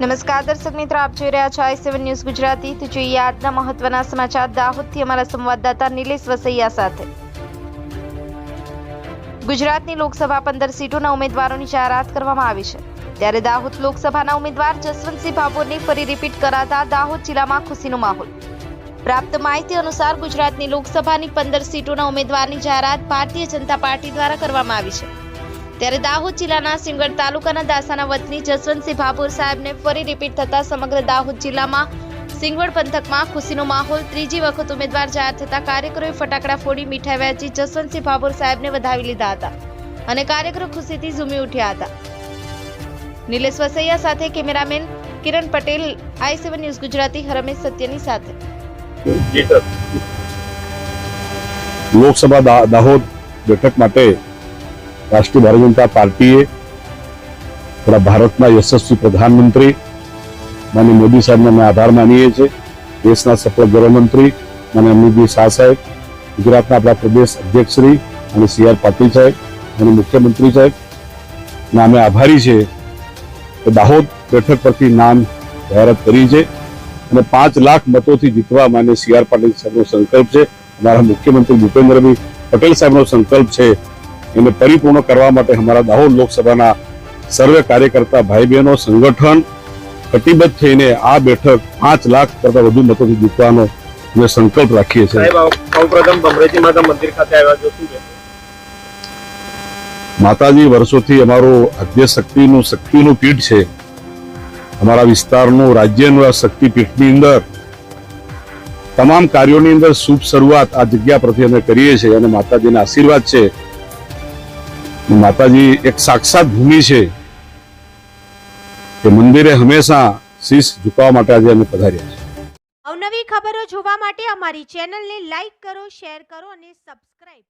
નમસ્કાર, દર્શક મિત્રો, આપ જોઈ રહ્યા છો આઈ સેવન ન્યૂઝ ગુજરાતી. તો જોઈએ આજના મહત્વના સમાચાર. દાહોદથી અમારા સંવાદદાતા નિલેશ વસૈયા સાથે. ગુજરાતની લોકસભા પંદર સીટોના ઉમેદવારોની જાહેરાત કરવામાં આવી છે. ત્યારે દાહોદ લોકસભાના ઉમેદવાર જસવંતસિંહ ભાભોરની ફરી રિપીટ કરાતા દાહોદ જિલ્લામાં ખુશીનો માહોલ. પ્રાપ્ત માહિતી અનુસાર ગુજરાતની લોકસભાની પંદર સીટોના ઉમેદવારની જાહેરાત ભારતીય જનતા પાર્ટી દ્વારા કરવામાં આવી છે. ત્યારે દાહોદ જિલ્લાના સિંગડ તાલુકાના દાસાના વતની જસવંતસિંહ ભાભોર સાહેબને ફરી રિપીટ થતા સમગ્ર દાહોદ જિલ્લામાં સિંગવડ પંથકમાં ખુશીનો માહોલ ત્રીજી વખત ઉમેદવાર જાહેર થતા કાર્યકરોએ ફટાકડા ફોડી મીઠાઈ વહેંચી જસવંતસિંહ ભાભોર સાહેબને વધાવી લીધા હતા અને કાર્યકરો ખુશીથી ઝૂમી ઉઠ્યા હતા. નિલેશ વસૈયા સાથે cameraman Kiran Patel, I seven news Gujarati, Harmesh સત્યની સાથે. લોકસભા દાહોદ બેઠક માટે રાષ્ટ્રીય ભારતીય જનતા પાર્ટીએ આપણા ભારતના યશસ્વી પ્રધાનમંત્રી માનનીય મોદી સાહેબને અમે આભાર માનીએ છીએ. દેશના સફળ ગૃહમંત્રી માનનીય અમિતભાઈ શાહ સાહેબ, ગુજરાતના આપણા પ્રદેશ અધ્યક્ષશ્રી અને સી આર પાટીલ સાહેબ અને મુખ્યમંત્રી સાહેબ ના અમે આભારી છીએ કે દાહોદ બેઠક પરથી નામ જાહેરાત કરી છે અને પાંચ લાખ મતોથી જીતવા માન્ય સી આર પાટીલ સાહેબનો સંકલ્પ છે. અમારા મુખ્યમંત્રી ભૂપેન્દ્રભાઈ પટેલ સાહેબનો સંકલ્પ છે. એને પરિપૂર્ણ કરવા માટે અમારા દાહોદ લોકસભાના સર્વે કાર્યકર્તા ભાઈ બહેનો સંગઠન કટિબદ્ધ થઈને આ બેઠક પાંચ લાખ કરતા વધુ મતોથી જીતવાનો અમે સંકલ્પ રાખીએ છીએ. માતાજી વર્ષોથી અમારું આદ્ય શક્તિનું શક્તિનું પીઠ છે. અમારા વિસ્તારનું રાજ્યનું આ શક્તિપીઠની અંદર તમામ કાર્યોની અંદર શુભ શરૂઆત આ જગ્યા પરથી અમે કરીએ છીએ અને માતાજીના આશીર્વાદ છે. માતાજી એક સાક્ષાત ભૂમિ છે કે મંદિરે હંમેશા શીશ ઝુકાવવા માટે આજે અમે પધાર્યા છે અવનવી ખબરો જોવા માટે અમારી ચેનલને લાઈક કરો, શેર કરો અને સબસ્ક્રાઇબ